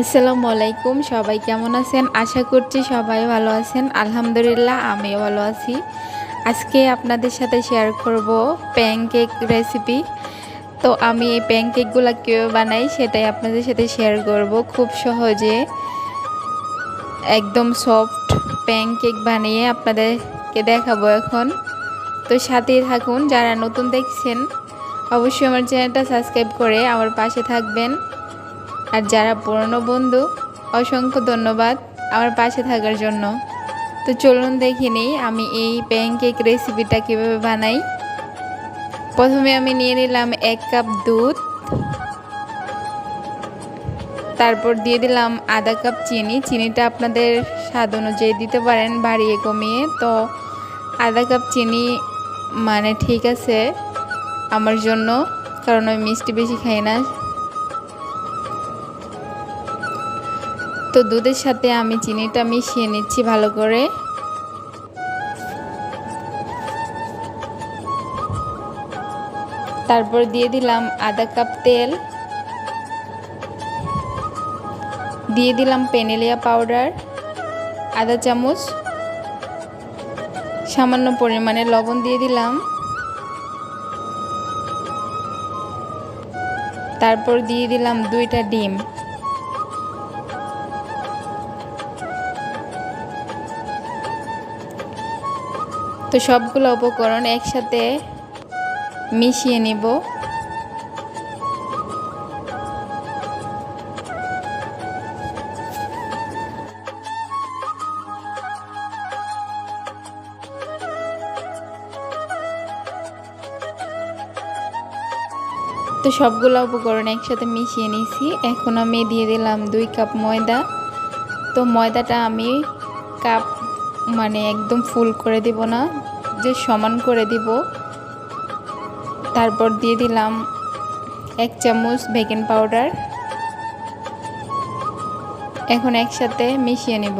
আসসালামু আলাইকুম, সবাই কেমন আছেন? আশা করছি সবাই ভালো আছেন। আলহামদুলিল্লাহ, আমিও ভালো আছি। আজকে আপনাদের সাথে শেয়ার করব প্যানকেক রেসিপি তো আমি এই প্যানকেকগুলো কীভাবে বানাই সেটাই আপনাদের সাথে শেয়ার করব। খুব সহজে একদম সফট প্যানকেক বানিয়ে আপনাদেরকে দেখাবো এখন। তো সাথেই থাকুন, যারা নতুন দেখছেন, অবশ্যই আমার চ্যানেলটা সাবস্ক্রাইব করে আমার পাশে থাকবেন। আর যারা পুরনো বন্ধু, অসংখ্য ধন্যবাদ আমার পাশে থাকার জন্য। তো চলুন দেখে নিই আমি এই প্যানকেক রেসিপিটা কীভাবে বানাই। প্রথমে আমি নিয়ে নিলাম এক কাপ দুধ। তারপর দিয়ে দিলাম আধা কাপ চিনি। চিনিটা আপনাদের স্বাদ অনুযায়ী দিতে পারেন, বাড়িয়ে কমিয়ে। তো আধা কাপ চিনি মানে ঠিক আছে আমার জন্য, কারণ আমি মিষ্টি বেশি খাই না। তো দুধের সাথে আমি চিনিটা মিশিয়ে নিচ্ছি ভালো করে। তারপর দিয়ে দিলাম আধা কাপ তেল। দিয়ে দিলাম পেনেলিয়া পাউডার, আধা চামচ। সামান্য পরিমাণে লবণ দিয়ে দিলাম। তারপর দিয়ে দিলাম দুইটা ডিম। তো সবগুলো উপকরণ একসাথে মিশিয়ে নিব। তো সবগুলো উপকরণ একসাথে মিশিয়ে নিয়েছি এখন আমি দিয়ে দিলাম দুই কাপ ময়দা। তো ময়দাটা আমি কাপ মানে একদম ফুল করে দিব না, যে সমান করে দিব। তারপর দিয়ে দিলাম এক চামচ বেকিং পাউডার এখন একসাথে মিশিয়ে নেব।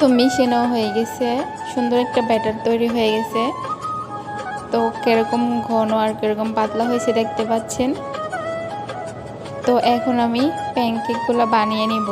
তো মিশানো হয়ে গেছে। সুন্দর একটা ব্যাটার তৈরি হয়ে গেছে। তো কীরকম ঘন আর কীরকম পাতলা হয়েছে দেখতে পাচ্ছেন? তো এখন আমি প্যানকেকগুলো বানিয়ে নিব।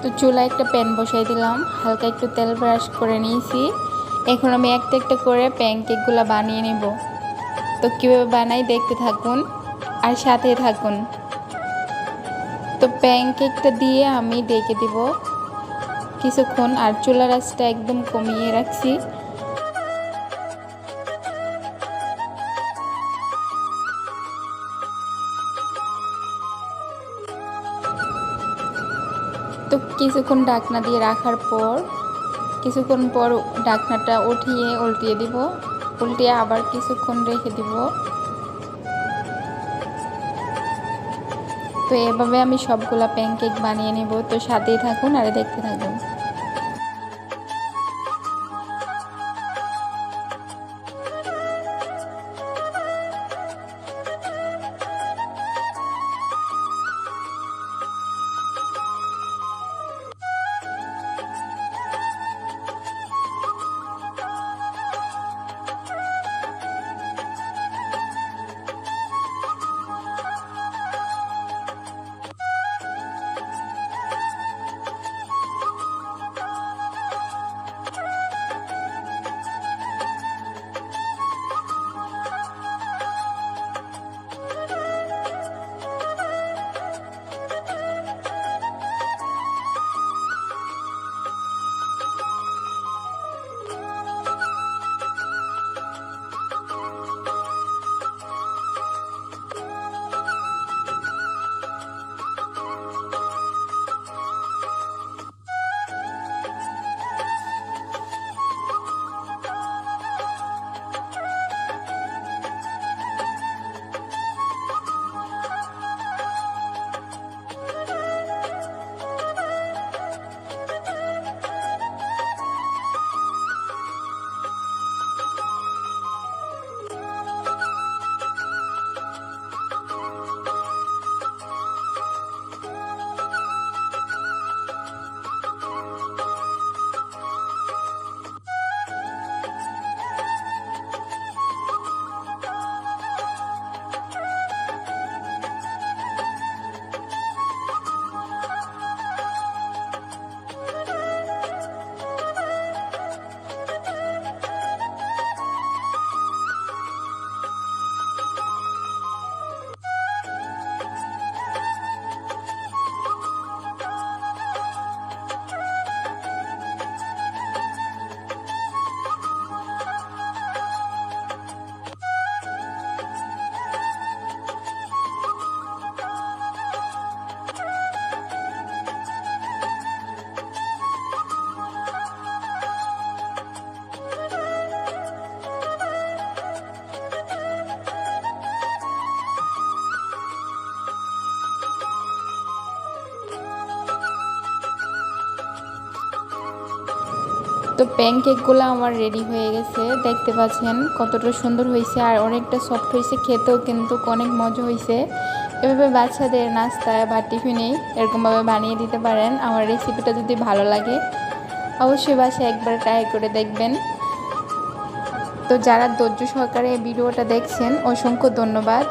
তো চুলা একটা প্যান বসাই দিলাম। হালকা একটু তেল ব্রাশ করে নিয়েছি। এখন আমি একটা একটা করে প্যানকেকগুলো বানিয়ে নিব। তো কীভাবে বানাই দেখতে থাকুন আর সাথে থাকুন। তো প্যানকেকটা দিয়ে আমি ডেকে দিব। কিছুক্ষণ আর চুলা রাসটা একদম কমিয়ে রাখছি। তো কিছুক্ষণ ডাকনা দিয়ে রাখার পর, কিছুক্ষণ পর ডাকনাটা উঠিয়ে উল্টিয়ে দিব। উল্টিয়ে আবার কিছুক্ষণ রেখে দিব। তো এভাবে আমি সবগুলা প্যানকেক বানিয়ে নেব। তো সাথেই থাকুন আর দেখতে থাকুন। তো প্যানকেকগুলো আমার রেডি হয়ে গেছে। দেখতে পাচ্ছেন কতটা সুন্দর হয়েছে আর অনেকটা সফট হয়েছে। খেতেও কিন্তু অনেক মজা হয়েছে। এভাবে বাচ্চাদের নাস্তায় বা টিফিনে এরকমভাবে বানিয়ে দিতে পারেন। আমার রেসিপিটা যদি ভালো লাগে, অবশ্যই বাসায় একবার ট্রাই করে দেখবেন। তো যারা ধৈর্য সহকারে ভিডিওটা দেখছেন, অসংখ্য ধন্যবাদ।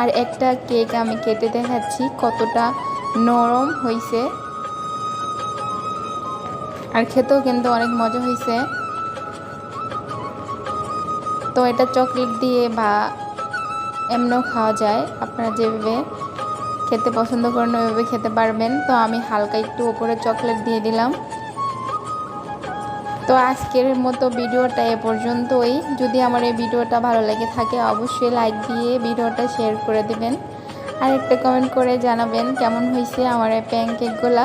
আর একটা কেক আমি কেটে দেখাচ্ছি কতটা নরম হয়েছে। আর খেতেও কিন্তু অনেক মজা হয়েছে তো এটা চকলেট দিয়ে বা এমনও খাওয়া যায়, আপনারা যেভাবে খেতে পছন্দ করেন ওইভাবে খেতে পারবেন। তো আমি হালকা একটু ওপরে চকলেট দিয়ে দিলাম। তো আজকের মতো ভিডিওটা এ পর্যন্তই। যদি আমার এই ভিডিওটা ভালো লেগে থাকে, অবশ্যই লাইক দিয়ে ভিডিওটা শেয়ার করে দিবেন। আর একটা কমেন্ট করে জানাবেন, কেমন হয়েছে আমার এই প্যানকেকগুলা